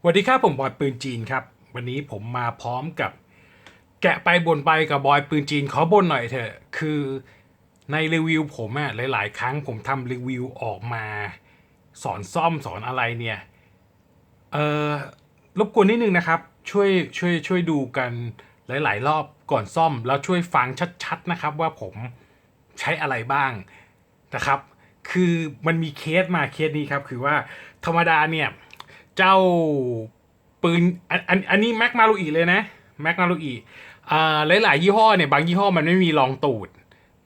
สวัสดีครับผมบอยปืนจีนครับ วันนี้ผมมาพร้อมกับ แกะไปบนไปกับบอยปืนจีนขอบนหน่อยเถอะคือในรีวิวผมอะหลาย ๆ ครั้งผมทำรีวิวออกมา สอนซ่อมสอนอะไรเนี่ยเออรบกวนนิดนึงนะครับ ช่วยช่วยช่วยดูกันหลาย ๆ รอบก่อนซ่อม แล้วช่วยฟังชัด ๆ นะครับ ว่าผมใช้อะไรบ้างนะครับ คือมันมีเคสมาเคสนี้ครับ คือว่าธรรมดาเนี่ย เจ้าปืนอันอันอันนี้แม็กมาลูอีเลยนะแม็กมาลูอีอ่าหลายๆยี่ห้อเนี่ยบางยี่ห้อมันไม่มีรองตูด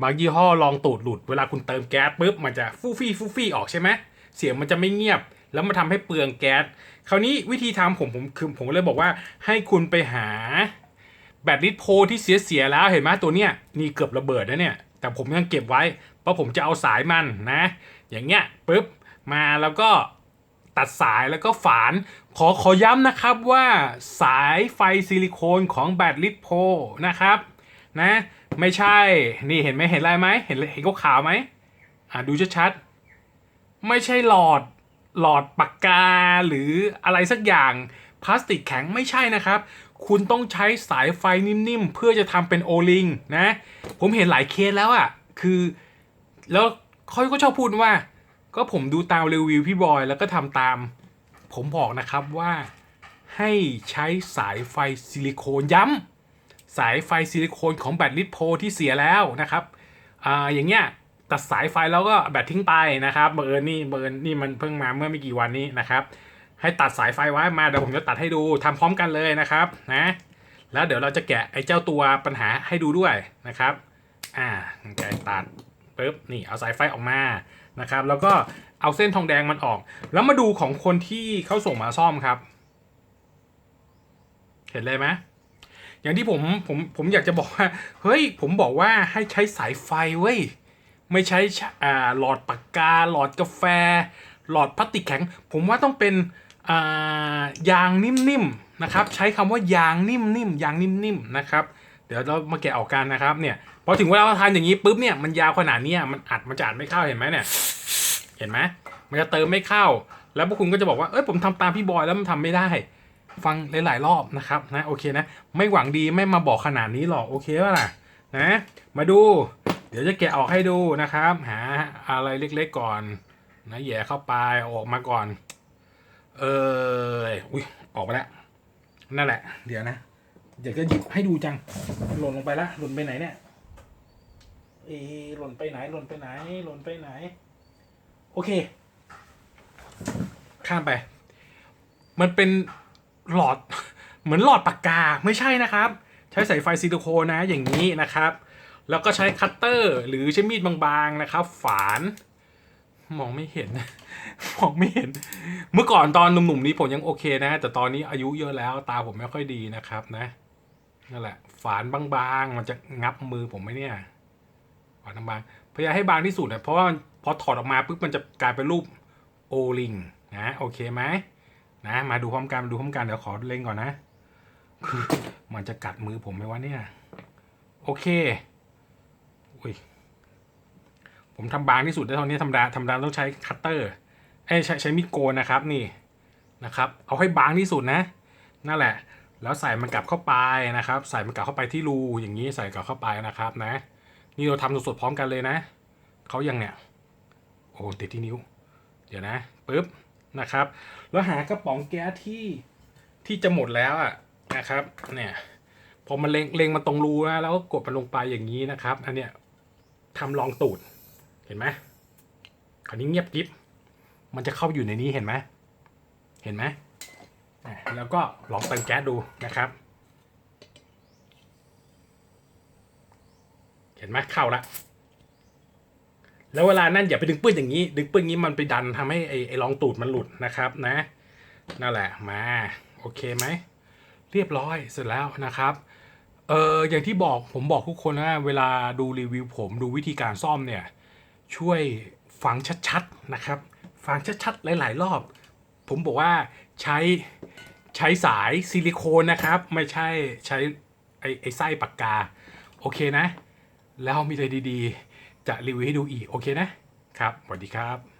บางยี่ห้อรองตูดหลุด เวลาคุณเติมแก๊สปุ๊บมันจะฟูฟี่ฟูฟี่ออกใช่ไหมเสียงมันจะไม่เงียบ แล้วมันทำให้เปลืองแก๊สคราวนี้วิธีทำผมผมคือผมเลยบอกว่าให้คุณไปหาแบตลิตรโพลที่เสียเสียแล้วเห็นไหมตัวเนี้ยนี่เกือบระเบิดนะเนี่ยแต่ผมยังเก็บไว้เพราะผมจะเอาสายมันนะ อย่างเงี้ยปุ๊บมาแล้วก็ ตัดสายแล้วก็ฝานขอขอย้ำนะครับว่าสายไฟซิลิโคนของแบตลิโพนะครับนะไม่ใช่นี่เห็นไหมเห็นอะไรไหมเห็นเห็นขาวไหมอะดูชัดๆไม่ใช่หลอดหลอดปากกาหรืออะไรสักอย่างพลาสติกแข็งไม่ใช่นะครับ คุณต้องใช้สายไฟนิ่มๆ เพื่อจะทำเป็นโอลิงนะ ผมเห็นหลายเคสแล้วอะ่ะ คือ แล้วเขาก็ชอบพูดว่า ก็ผมดูตามรีวิวพี่บอยแล้วก็ทำตาม ผมบอกนะครับว่าให้ใช้สายไฟซิลิโคนย้ำสายไฟซิลิโคนของแบตลิตรโพลที่เสียแล้วนะครับอ่าอย่างเงี้ยตัดสายไฟแล้วก็แบตทิ้งไปนะครับเบอร์นี่เบอร์นี่มันเพิ่งมาเมื่อไม่กี่วันนี้นะครับ ให้ตัดสายไฟไว้มาเดี๋ยวผมจะตัดให้ดูทำพร้อมกันเลยนะครับนะแล้วเดี๋ยวเราจะแกะไอ้เจ้าตัวปัญหาให้ดูด้วยนะครับ อ่าแกะตัดปุ๊บนี่เอาสายไฟออกมา นะครับแล้วก็เอาเส้นทองแดงมันออก แล้วมาดูของคนที่เขาส่งมาซ่อมครับ เห็นเลยไหมอย่างที่ผมผมผมอยากจะบอกว่าเฮ้ยผมบอกว่าให้ใช้สายไฟเว้ยไม่ใช้ชะอ่าหลอดปากกา หลอดกาแฟ หลอดพลาสติกแข็ง ผมว่าต้องเป็นอ่ายางนิ่มๆนะครับ ใช้คำว่ายางนิ่มๆยางนิ่มๆนะครับ ดี๋ยวเรามาแกะออกกันนะครับเนี่ยพอถึงเวลาเราทานอย่างนี้ปุ๊บเนี่ยมันยาวขนาดนี้มันอัดมันจะอัดไม่เข้าเห็นไหมเนี่ยเห็นไหมมันจะเติมไม่เข้า แล้วพวกคุณก็จะบอกว่าเอ้ยผมทำตามพี่บอยแล้วมันทำไม่ได้ ฟังหลาย ๆ รอบนะครับนะโอเคนะ ไม่หวังดีไม่มาบอกขนาดนี้หรอกโอเคป่ะล่ะนะมาดู เดี๋ยวจะแกะออกให้ดูนะครับ หาอะไรเล็กๆก่อนนะแย่เข้าไปอออกมาก่อน เอออุ้ยออกไปแล้วนั่นแหละ เดี๋ยวนะ เดี๋ยวจะหยิบให้ดูจัง หล่นลงไปละ หล่นไปไหนเนี่ยเอะหล่นไปไหน หล่นไปไหน หล่นไปไหน โอเค ข้ามไป มันเป็นหลอด เหมือนหลอดปากกา ไม่ใช่นะครับ ใช้สายไฟซิลิโคนนะ อย่างนี้นะครับ แล้วก็ใช้คัตเตอร์ หรือใช้มีดบางๆนะครับ ฝาน มองไม่เห็น มองไม่เห็น เมื่อก่อนตอนหนุ่มๆนี้ผมยังโอเคนะ แต่ตอนนี้อายุเยอะแล้ว ตาผมไม่ค่อยดีนะครับนะ นั่นแหละ ฝานบางๆ มันจะงับมือผมไหมเนี่ยฝานบางๆพยายามให้บางที่สุดนะเพราะว่าพอถอดออกมาปุ๊บมันจะกลายเป็นรูปโอลิงนะโอเคไหมนะมาดูพร้อมกันมาดูพร้อมกันเดี๋ยวขอเล็งก่อนนะคือมันจะกัดมือผมไหมวะเนี่ย โอเคอุ้ยผมทำบางที่สุดได้เท่านี้ธรรมดาธรรมดาต้องใช้คัตเตอร์ไอ้ใช้ใช้มีดโกนนะครับนี่นะครับ เอาให้บางที่สุดนะ นั่นแหละ แล้วใส่มันกลับเข้าไปนะครับ ใส่มันกลับเข้าไปที่รูอย่างนี้ใส่กลับเข้าไปนะครับนะ นี่เราทำสดๆพร้อมกันเลยนะเขายังเนี่ยโอ้ติดที่นิ้ว เดี๋ยวนะปึ๊บนะครับ แล้วหากระป๋องแก๊สที่ที่จะหมดแล้วอะนะครับเนี่ยพอมันเล็งเล็งมาตรงรูนะแล้วก็กดมันลงไปอย่างนี้นะครับ อันเนี้ยทำรองตูดเห็นไหมคราวนี้เงียบกริบมันจะเข้าอยู่ในนี้เห็นไหมเห็นไหม แล้วก็ลองเติมแก๊สดูนะครับ เห็นไหมเข้าละแล้วเวลานั่นอย่าไปดึงปื้นอย่างนี้ ดึงปื้นอย่างนี้มันไปดันทำให้ไอ้ไอ้รองตูดมันหลุดนะครับนะ นั่นแหละมาโอเคไหมเรียบร้อยเสร็จแล้วนะครับเอออย่างที่บอกผมบอกทุกคนนะเวลาดูรีวิวผมดูวิธีการซ่อมเนี่ยช่วยฟังชัดๆนะครับ ฟังชัดๆหลาย ๆ รอบ ผมบอกว่าใช้ ใช้สายซิลิโคนนะครับ ไม่ใช่ใช้ไอ้ไอ้ไส้ปากกา โอเคนะ แล้วมีอะไรดีๆ จะรีวิวให้ดูอีก โอเคนะครับสวัสดีครับ